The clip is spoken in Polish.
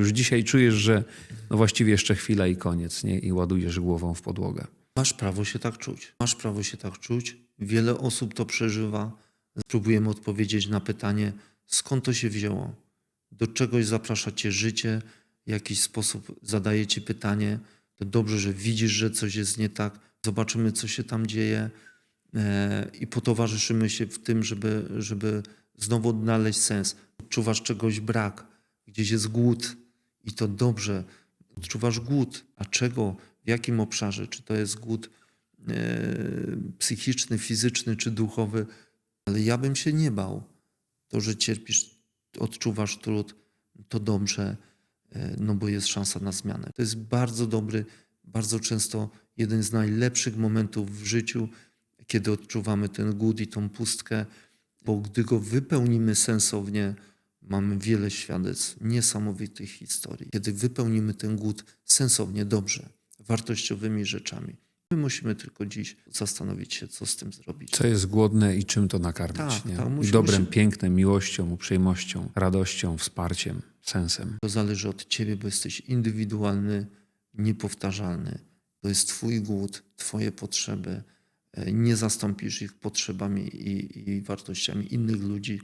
już dzisiaj czujesz, że no właściwie jeszcze chwila i koniec, nie? I ładujesz głową w podłogę. Masz prawo się tak czuć. Masz prawo się tak czuć. Wiele osób to przeżywa. Spróbujemy odpowiedzieć na pytanie, skąd to się wzięło? Do czegoś zaprasza cię życie, w jakiś sposób zadaje ci pytanie. To dobrze, że widzisz, że coś jest nie tak. Zobaczymy, co się tam dzieje e, i potowarzyszymy się w tym, żeby, żeby znowu odnaleźć sens. Odczuwasz czegoś brak, gdzieś jest głód i to dobrze. Odczuwasz głód. A czego? W jakim obszarze? Czy to jest głód e, psychiczny, fizyczny czy duchowy? Ale ja bym się nie bał. To, że cierpisz, odczuwasz trud, to dobrze, e, no bo jest szansa na zmianę. To jest bardzo dobry, bardzo często jeden z najlepszych momentów w życiu, kiedy odczuwamy ten głód i tą pustkę, bo gdy go wypełnimy sensownie, mamy wiele świadectw niesamowitych historii. Kiedy wypełnimy ten głód sensownie, dobrze, wartościowymi rzeczami. My musimy tylko dziś zastanowić się, co z tym zrobić. Co jest głodne i czym to nakarmić, Tak, nie? tak, musi- dobrem, musi- pięknem, miłością, uprzejmością, radością, wsparciem, sensem. To zależy od ciebie, bo jesteś indywidualny, niepowtarzalny. To jest twój głód, twoje potrzeby. E, Nie zastąpisz ich potrzebami i, i wartościami innych ludzi.